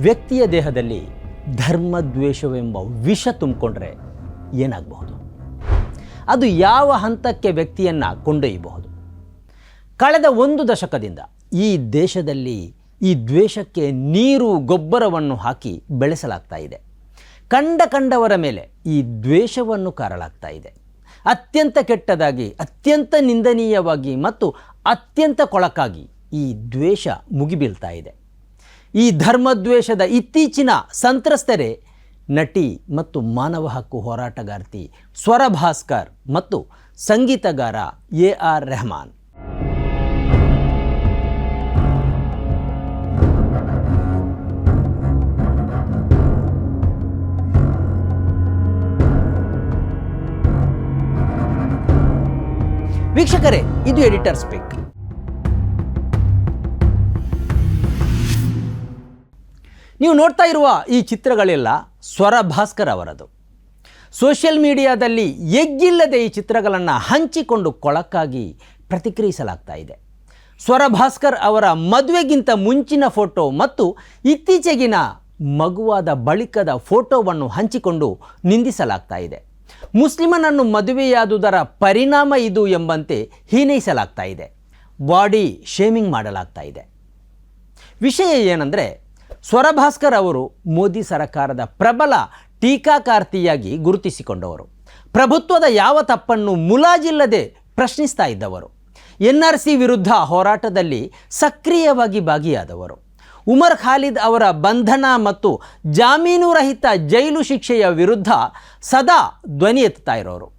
ವ್ಯಕ್ತಿಯ ದೇಹದಲ್ಲಿ ಧರ್ಮದ್ವೇಷವೆಂಬ ವಿಷ ತುಂಬಿಕೊಂಡ್ರೆ ಏನಾಗಬಹುದು? ಅದು ಯಾವ ಹಂತಕ್ಕೆ ವ್ಯಕ್ತಿಯನ್ನು ಕೊಂಡೊಯ್ಯಬಹುದು? ಕಳೆದ ಒಂದು ದಶಕದಿಂದ ಈ ದೇಶದಲ್ಲಿ ಈ ದ್ವೇಷಕ್ಕೆ ನೀರು, ಗೊಬ್ಬರವನ್ನು ಹಾಕಿ ಬೆಳೆಸಲಾಗ್ತಾ ಇದೆ. ಕಂಡ ಕಂಡವರ ಮೇಲೆ ಈ ದ್ವೇಷವನ್ನು ಕಾರಲಾಗ್ತಾ ಇದೆ. ಅತ್ಯಂತ ಕೆಟ್ಟದಾಗಿ, ಅತ್ಯಂತ ನಿಂದನೀಯವಾಗಿ ಮತ್ತು ಅತ್ಯಂತ ಕೊಳಕಾಗಿ ಈ ದ್ವೇಷ ಮುಗಿಬೀಳ್ತಾ ಇದೆ. ಈ ಧರ್ಮದ್ವೇಷದ ಇತ್ತೀಚಿನ ಸಂತ್ರಸ್ತರೇ, ನಟಿ ಮತ್ತು ಮಾನವ ಹಕ್ಕು ಹೋರಾಟಗಾರ್ತಿ ಸ್ವರ ಭಾಸ್ಕರ್ ಮತ್ತು ಸಂಗೀತಗಾರ ಎ ಆರ್ ರೆಹಮಾನ್. ವೀಕ್ಷಕರೇ, ಇದು ಎಡಿಟರ್ ಸ್ಪೀಕ್ ನೀವು ನೋಡ್ತಾ ಇರುವ ಈ ಚಿತ್ರಗಳೆಲ್ಲ ಸ್ವರ ಭಾಸ್ಕರ್ ಅವರದು. ಸೋಷಿಯಲ್ ಮೀಡಿಯಾದಲ್ಲಿ ಎಗ್ಗಿಲ್ಲದೆ ಈ ಚಿತ್ರಗಳನ್ನು ಹಂಚಿಕೊಂಡು ಕೊಳಕಾಗಿ ಪ್ರತಿಕ್ರಿಯಿಸಲಾಗ್ತಾ ಇದೆ. ಸ್ವರ ಭಾಸ್ಕರ್ ಅವರ ಮದುವೆಗಿಂತ ಮುಂಚಿನ ಫೋಟೋ ಮತ್ತು ಇತ್ತೀಚೆಗಿನ ಮಗುವಾದ ಬಳಿಕದ ಫೋಟೋವನ್ನು ಹಂಚಿಕೊಂಡು ನಿಂದಿಸಲಾಗ್ತಾ ಇದೆ. ಮುಸ್ಲಿಮನನ್ನು ಮದುವೆಯಾದುದರ ಪರಿಣಾಮ ಇದು ಎಂಬಂತೆ ಹೀನೈಸಲಾಗ್ತಾ ಇದೆ. ಬಾಡಿ ಶೇಮಿಂಗ್ ಮಾಡಲಾಗ್ತಾ ಇದೆ. ವಿಷಯ ಏನಂದರೆ ಸ್ವರಭಾಸ್ಕರ್ ಅವರು ಮೋದಿ ಸರಕಾರದ ಪ್ರಬಲ ಟೀಕಾಕಾರ್ತಿಯಾಗಿ ಗುರುತಿಸಿಕೊಂಡವರು. ಪ್ರಭುತ್ವದ ಯಾವ ತಪ್ಪನ್ನು ಮುಲಾಜಿಲ್ಲದೆ ಪ್ರಶ್ನಿಸ್ತಾ ಇದ್ದವರು. ಎನ್ ಆರ್ ಸಿ ವಿರುದ್ಧ ಹೋರಾಟದಲ್ಲಿ ಸಕ್ರಿಯವಾಗಿ ಭಾಗಿಯಾದವರು. ಉಮರ್ ಖಾಲಿದ್ ಅವರ ಬಂಧನ ಮತ್ತು ಜಾಮೀನು ರಹಿತ ಜೈಲು ಶಿಕ್ಷೆಯ ವಿರುದ್ಧ ಸದಾ ಧ್ವನಿ ಎತ್ತುತ್ತಾ ಇರೋರು.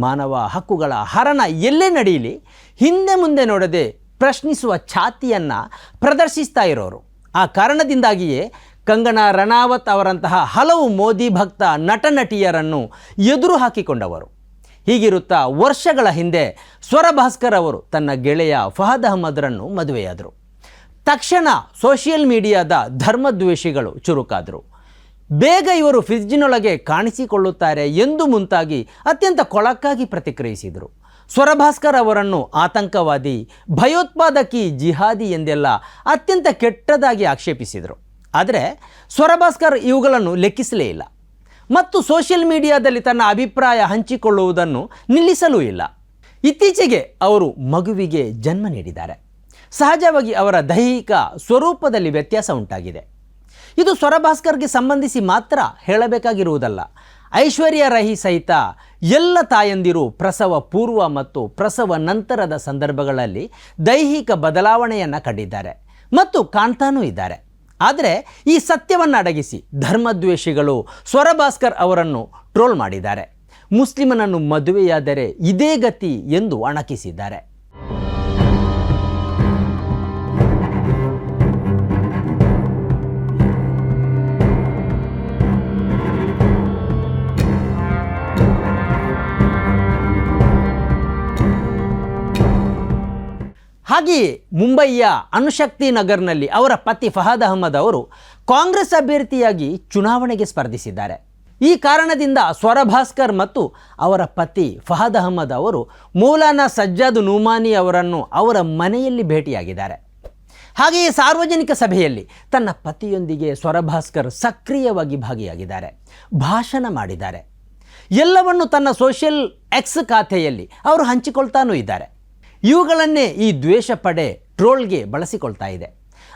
ಮಾನವ ಹಕ್ಕುಗಳ ಹರಣ ಎಲ್ಲೇ ನಡೆಯಲಿ, ಹಿಂದೆ ಮುಂದೆ ನೋಡದೆ ಪ್ರಶ್ನಿಸುವ ಛಾತಿಯನ್ನು ಪ್ರದರ್ಶಿಸ್ತಾ ಇರೋರು. ಆ ಕಾರಣದಿಂದಾಗಿಯೇ ಕಂಗನಾ ರಣಾವತ್ ಅವರಂತಹ ಹಲವು ಮೋದಿ ಭಕ್ತ ನಟ ನಟಿಯರನ್ನು ಎದುರು ಹಾಕಿಕೊಂಡವರು. ಹೀಗಿರುತ್ತಾ ವರ್ಷಗಳ ಹಿಂದೆ ಸ್ವರಭಾಸ್ಕರ್ ಅವರು ತನ್ನ ಗೆಳೆಯ ಫಹದ್ ಅಹಮದ್ರನ್ನು ಮದುವೆಯಾದರು. ತಕ್ಷಣ ಸೋಷಿಯಲ್ ಮೀಡಿಯಾದ ಧರ್ಮದ್ವೇಷಿಗಳು ಚುರುಕಾದರು. ಬೇಗ ಇವರು ಫ್ರಿಜ್ಜಿನೊಳಗೆ ಕಾಣಿಸಿಕೊಳ್ಳುತ್ತಾರೆ ಎಂದು ಮುಂತಾಗಿ ಅತ್ಯಂತ ಕೊಳಕಾಗಿ ಪ್ರತಿಕ್ರಿಯಿಸಿದರು. ಸ್ವರಭಾಸ್ಕರ್ ಅವರನ್ನು ಆತಂಕವಾದಿ, ಭಯೋತ್ಪಾದಕಿ ಜಿಹಾದಿ ಎಂದೆಲ್ಲ ಅತ್ಯಂತ ಕೆಟ್ಟದಾಗಿ ಆಕ್ಷೇಪಿಸಿದರು. ಆದರೆ ಸ್ವರಭಾಸ್ಕರ್ ಇವುಗಳನ್ನು ಲೆಕ್ಕಿಸಲೇ ಇಲ್ಲ. ಮತ್ತು ಸೋಷಿಯಲ್ ಮೀಡಿಯಾದಲ್ಲಿ ತನ್ನ ಅಭಿಪ್ರಾಯ ಹಂಚಿಕೊಳ್ಳುವುದನ್ನು ನಿಲ್ಲಿಸಲೂ ಇಲ್ಲ. ಇತ್ತೀಚೆಗೆ ಅವರು ಮಗುವಿಗೆ ಜನ್ಮ ನೀಡಿದ್ದಾರೆ. ಸಹಜವಾಗಿ ಅವರ ದೈಹಿಕ ಸ್ವರೂಪದಲ್ಲಿ ವ್ಯತ್ಯಾಸ ಉಂಟಾಗಿದೆ. ಇದು ಸ್ವರಭಾಸ್ಕರ್ಗೆ ಸಂಬಂಧಿಸಿ ಮಾತ್ರ ಹೇಳಬೇಕಾಗಿರುವುದಲ್ಲ. ಐಶ್ವರ್ಯ ರಹಿ ಸಹಿತ ಎಲ್ಲ ತಾಯಂದಿರು ಪ್ರಸವ ಪೂರ್ವ ಮತ್ತು ಪ್ರಸವ ನಂತರದ ಸಂದರ್ಭಗಳಲ್ಲಿ ದೈಹಿಕ ಬದಲಾವಣೆಯನ್ನು ಕಂಡಿದ್ದಾರೆ ಮತ್ತು ಕಾಣ್ತಾನೂ ಇದ್ದಾರೆ. ಆದರೆ ಈ ಸತ್ಯವನ್ನು ಅಡಗಿಸಿ ಧರ್ಮದ್ವೇಷಿಗಳು ಸ್ವರಭಾಸ್ಕರ್ ಅವರನ್ನು ಟ್ರೋಲ್ ಮಾಡಿದ್ದಾರೆ. ಮುಸ್ಲಿಮನನ್ನು ಮದುವೆಯಾದರೆ ಇದೇ ಗತಿ ಎಂದು ಅಣಕಿಸಿದ್ದಾರೆ. ಹಾಗೆಯೇ ಮುಂಬಯಿಯ ಅಣುಶಕ್ತಿ ನಗರ್ನಲ್ಲಿ ಅವರ ಪತಿ ಫಹದ್ ಅಹಮದ್ ಅವರು ಕಾಂಗ್ರೆಸ್ ಅಭ್ಯರ್ಥಿಯಾಗಿ ಚುನಾವಣೆಗೆ ಸ್ಪರ್ಧಿಸಿದ್ದಾರೆ. ಈ ಕಾರಣದಿಂದ ಸ್ವರಭಾಸ್ಕರ್ ಮತ್ತು ಅವರ ಪತಿ ಫಹದ್ ಅಹಮದ್ ಅವರು ಮೌಲಾನಾ ಸಜ್ಜಾದ್ ನುಮಾನಿ ಅವರನ್ನು ಅವರ ಮನೆಯಲ್ಲಿ ಭೇಟಿಯಾಗಿದ್ದಾರೆ. ಹಾಗೆಯೇ ಸಾರ್ವಜನಿಕ ಸಭೆಯಲ್ಲಿ ತನ್ನ ಪತಿಯೊಂದಿಗೆ ಸ್ವರಭಾಸ್ಕರ್ ಸಕ್ರಿಯವಾಗಿ ಭಾಗಿಯಾಗಿದ್ದಾರೆ. ಭಾಷಣ ಮಾಡಿದ್ದಾರೆ. ಎಲ್ಲವನ್ನು ತನ್ನ ಸೋಷಿಯಲ್ ಎಕ್ಸ್ ಖಾತೆಯಲ್ಲಿ ಅವರು ಹಂಚಿಕೊಳ್ತಾನೂ ಇದ್ದಾರೆ. ಇವುಗಳನ್ನೇ ಈ ದ್ವೇಷ ಪಡೆ ಟ್ರೋಲ್ಗೆ ಬಳಸಿಕೊಳ್ತಾ ಇದೆ.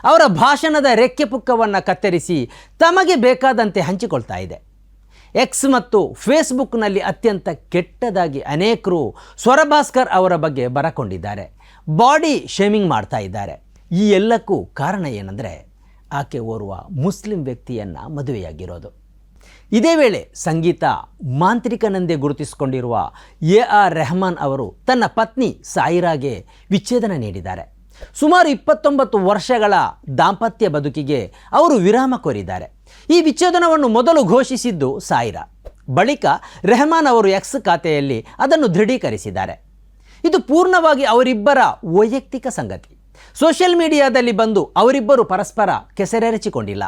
ಅವರ ಭಾಷಣದ ರೆಕ್ಕೆ ಪುಕ್ಕವನ್ನು ಕತ್ತರಿಸಿ ತಮಗೆ ಬೇಕಾದಂತೆ ಹಂಚಿಕೊಳ್ತಾ ಇದೆ. ಎಕ್ಸ್ ಮತ್ತು ಫೇಸ್ಬುಕ್ನಲ್ಲಿ ಅತ್ಯಂತ ಕೆಟ್ಟದಾಗಿ ಅನೇಕರು ಸ್ವರಭಾಸ್ಕರ್ ಅವರ ಬಗ್ಗೆ ಬರಕೊಂಡಿದ್ದಾರೆ. ಬಾಡಿ ಶೇಮಿಂಗ್ ಮಾಡ್ತಾ ಇದ್ದಾರೆ. ಈ ಎಲ್ಲಕ್ಕೂ ಕಾರಣ ಏನಂದರೆ, ಆಕೆ ಓರ್ವ ಮುಸ್ಲಿಂ ವ್ಯಕ್ತಿಯನ್ನು ಮದುವೆಯಾಗಿರೋದು. ಇದೇ ವೇಳೆ ಸಂಗೀತ ಮಾಂತ್ರಿಕನೆಂದೇ ಗುರುತಿಸಿಕೊಂಡಿರುವ ಎ ಆರ್ ರೆಹಮಾನ್ ಅವರು ತನ್ನ ಪತ್ನಿ ಸಾಯಿರಾಗೆ ವಿಚ್ಛೇದನ ನೀಡಿದ್ದಾರೆ. ಸುಮಾರು ಇಪ್ಪತ್ತೊಂಬತ್ತು ವರ್ಷಗಳ ದಾಂಪತ್ಯ ಬದುಕಿಗೆ ಅವರು ವಿರಾಮ ಕೋರಿದ್ದಾರೆ. ಈ ವಿಚ್ಛೇದನವನ್ನು ಮೊದಲು ಘೋಷಿಸಿದ್ದು ಸಾಯಿರಾ. ಬಳಿಕ ರೆಹಮಾನ್ ಅವರು ಎಕ್ಸ್ ಖಾತೆಯಲ್ಲಿ ಅದನ್ನು ದೃಢೀಕರಿಸಿದ್ದಾರೆ. ಇದು ಪೂರ್ಣವಾಗಿ ಅವರಿಬ್ಬರ ವೈಯಕ್ತಿಕ ಸಂಗತಿ. ಸೋಷಿಯಲ್ ಮೀಡಿಯಾದಲ್ಲಿ ಬಂದು ಅವರಿಬ್ಬರು ಪರಸ್ಪರ ಕೆಸರೆರಚಿಕೊಂಡಿಲ್ಲ.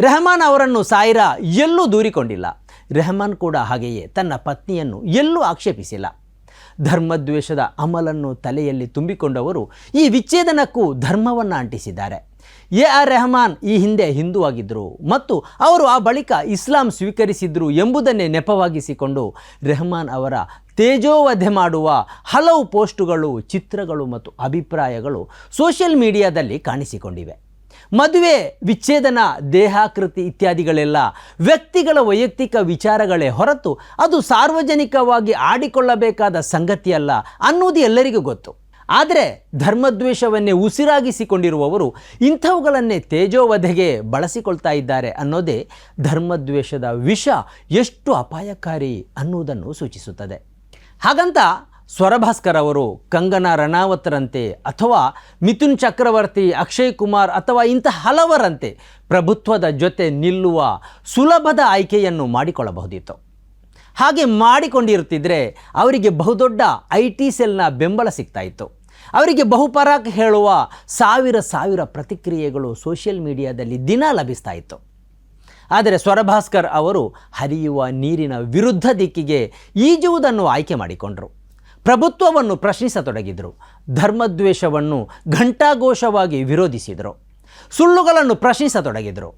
ರೆಹಮಾನ್ ಅವರನ್ನು ಸಾಯಿರಾ ಎಲ್ಲೂ ದೂರಿಕೊಂಡಿಲ್ಲ. ರೆಹಮಾನ್ ಕೂಡ ಹಾಗೆಯೇ ತನ್ನ ಪತ್ನಿಯನ್ನು ಎಲ್ಲೂ ಆಕ್ಷೇಪಿಸಿಲ್ಲ. ಧರ್ಮದ್ವೇಷದ ಅಮಲನ್ನು ತಲೆಯಲ್ಲಿ ತುಂಬಿಕೊಂಡವರು ಈ ವಿಚ್ಛೇದನಕ್ಕೂ ಧರ್ಮವನ್ನು ಅಂಟಿಸಿದ್ದಾರೆ. ಎ ಆರ್ ರೆಹಮಾನ್ ಈ ಹಿಂದೆ ಹಿಂದೂ ಆಗಿದ್ದರು ಮತ್ತು ಅವರು ಆ ಬಳಿಕ ಇಸ್ಲಾಂ ಸ್ವೀಕರಿಸಿದ್ರು ಎಂಬುದನ್ನೇ ನೆಪವಾಗಿಸಿಕೊಂಡು ರೆಹಮಾನ್ ಅವರ ತೇಜೋವಧೆ ಮಾಡುವ ಹಲವು ಪೋಸ್ಟುಗಳು, ಚಿತ್ರಗಳು ಮತ್ತು ಅಭಿಪ್ರಾಯಗಳು ಸೋಷಿಯಲ್ ಮೀಡಿಯಾದಲ್ಲಿ ಕಾಣಿಸಿಕೊಂಡಿವೆ. ಮದುವೆ, ವಿಚ್ಛೇದನ, ದೇಹಾಕೃತಿ ಇತ್ಯಾದಿಗಳೆಲ್ಲ ವ್ಯಕ್ತಿಗಳ ವೈಯಕ್ತಿಕ ವಿಚಾರಗಳೇ ಹೊರತು ಅದು ಸಾರ್ವಜನಿಕವಾಗಿ ಆಡಿಕೊಳ್ಳಬೇಕಾದ ಸಂಗತಿಯಲ್ಲ ಅನ್ನೋದು ಎಲ್ಲರಿಗೂ ಗೊತ್ತು. ಆದರೆ ಧರ್ಮದ್ವೇಷವನ್ನೇ ಉಸಿರಾಗಿಸಿಕೊಂಡಿರುವವರು ಇಂಥವುಗಳನ್ನೇ ತೇಜೋವಧೆಗೆ ಬಳಸಿಕೊಳ್ತಾ ಇದ್ದಾರೆ ಅನ್ನೋದೇ ಧರ್ಮದ್ವೇಷದ ವಿಷ ಎಷ್ಟು ಅಪಾಯಕಾರಿ ಅನ್ನುವುದನ್ನು ಸೂಚಿಸುತ್ತದೆ. ಹಾಗಂತ ಸ್ವರಭಾಸ್ಕರ್ ಅವರು ಕಂಗನಾ ರಣಾವತ್ರಂತೆ ಅಥವಾ ಮಿಥುನ್ ಚಕ್ರವರ್ತಿ, ಅಕ್ಷಯ್ ಕುಮಾರ್ ಅಥವಾ ಇಂಥ ಹಲವರಂತೆ ಪ್ರಭುತ್ವದ ಜೊತೆ ನಿಲ್ಲುವ ಸುಲಭದ ಆಯ್ಕೆಯನ್ನು ಮಾಡಿಕೊಳ್ಳಬಹುದಿತ್ತು. ಹಾಗೆ ಮಾಡಿಕೊಂಡಿರುತ್ತಿದ್ದರೆ ಅವರಿಗೆ ಬಹುದೊಡ್ಡ ಐ ಟಿ ಸೆಲ್ನ ಬೆಂಬಲ ಸಿಗ್ತಾ ಇತ್ತು. ಅವರಿಗೆ ಬಹುಪರಾಕ್ ಹೇಳುವ ಸಾವಿರ ಸಾವಿರ ಪ್ರತಿಕ್ರಿಯೆಗಳು ಸೋಷಿಯಲ್ ಮೀಡಿಯಾದಲ್ಲಿ ದಿನ ಲಭಿಸ್ತಾ ಇತ್ತು. ಆದರೆ ಸ್ವರಭಾಸ್ಕರ್ ಅವರು ಹರಿಯುವ ನೀರಿನ ವಿರುದ್ಧ ದಿಕ್ಕಿಗೆ ಈಜುವುದನ್ನು ಆಯ್ಕೆ ಮಾಡಿಕೊಂಡರು. ಪ್ರಭುತ್ವವನ್ನು ಪ್ರಶ್ನಿಸತೊಡಗಿದರು, ಧರ್ಮದ್ವೇಷವನ್ನು ಘಂಟಾಘೋಷವಾಗಿ ವಿರೋಧಿಸಿದರು, ಸುಳ್ಳುಗಳನ್ನು ಪ್ರಶ್ನಿಸತೊಡಗಿದರು.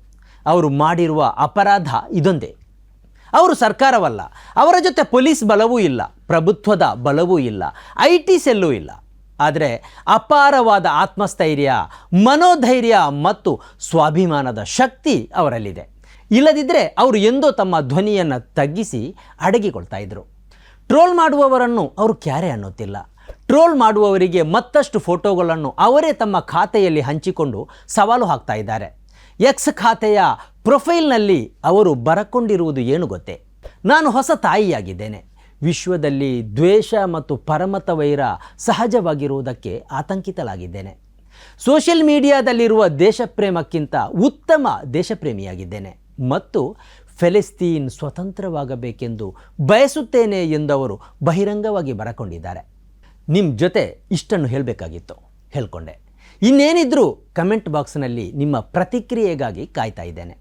ಅವರು ಮಾಡಿರುವ ಅಪರಾಧ ಇದೊಂದೇ. ಅವರು ಸರ್ಕಾರವಲ್ಲ, ಅವರ ಜೊತೆ ಪೊಲೀಸ್ ಬಲವೂ ಇಲ್ಲ, ಪ್ರಭುತ್ವದ ಬಲವೂ ಇಲ್ಲ ಐ ಟಿ ಸೆಲ್ಲೂ ಇಲ್ಲ. ಆದರೆ ಅಪಾರವಾದ ಆತ್ಮಸ್ಥೈರ್ಯ, ಮನೋಧೈರ್ಯ ಮತ್ತು ಸ್ವಾಭಿಮಾನದ ಶಕ್ತಿ ಅವರಲ್ಲಿದೆ. ಇಲ್ಲದಿದ್ದರೆ ಅವರು ಎಂದೋ ತಮ್ಮ ಧ್ವನಿಯನ್ನು ತಗ್ಗಿಸಿ ಅಡಗಿಕೊಳ್ತಾ ಇದ್ರು. ಟ್ರೋಲ್ ಮಾಡುವವರನ್ನು ಅವರು ಕ್ಯಾರೆ ಅನ್ನುತ್ತಿಲ್ಲ ಟ್ರೋಲ್ ಮಾಡುವವರಿಗೆ ಮತ್ತಷ್ಟು ಫೋಟೋಗಳನ್ನು ಅವರೇ ತಮ್ಮ ಖಾತೆಯಲ್ಲಿ ಹಂಚಿಕೊಂಡು ಸವಾಲು ಹಾಕ್ತಾ ಇದ್ದಾರೆ. ಎಕ್ಸ್ ಖಾತೆಯ ಪ್ರೊಫೈಲ್ನಲ್ಲಿ ಅವರು ಬರಕೊಂಡಿರುವುದು ಏನು ಗೊತ್ತೇ? ನಾನು ಹೊಸ ತಾಯಿಯಾಗಿದ್ದೇನೆ. ವಿಶ್ವದಲ್ಲಿ ದ್ವೇಷ ಮತ್ತು ಪರಮತ ವೈರ ಸಹಜವಾಗಿರುವುದಕ್ಕೆ ಆತಂಕಿತಲಾಗಿದ್ದೇನೆ ಸೋಷಿಯಲ್ ಮೀಡಿಯಾದಲ್ಲಿರುವ ದೇಶಪ್ರೇಮಕ್ಕಿಂತ ಉತ್ತಮ ದೇಶಪ್ರೇಮಿಯಾಗಿದ್ದೇನೆ. ಮತ್ತು ಫೆಲಿಸ್ತೀನ್ ಸ್ವತಂತ್ರವಾಗಬೇಕೆಂದು ಬಯಸುತ್ತೇನೆ ಎಂದವರು ಬಹಿರಂಗವಾಗಿ ಬರಕೊಂಡಿದ್ದಾರೆ. ನಿಮ್ಮ ಜೊತೆ ಇಷ್ಟನ್ನು ಹೇಳಬೇಕಾಗಿತ್ತು. ಹೇಳ್ಕೊಂಡೆ. ಇನ್ನೇನಿದ್ರೂ ಕಮೆಂಟ್ ಬಾಕ್ಸ್ನಲ್ಲಿ ನಿಮ್ಮ ಪ್ರತಿಕ್ರಿಯೆಗಾಗಿ ಕಾಯ್ತಾ ಇದ್ದೇನೆ.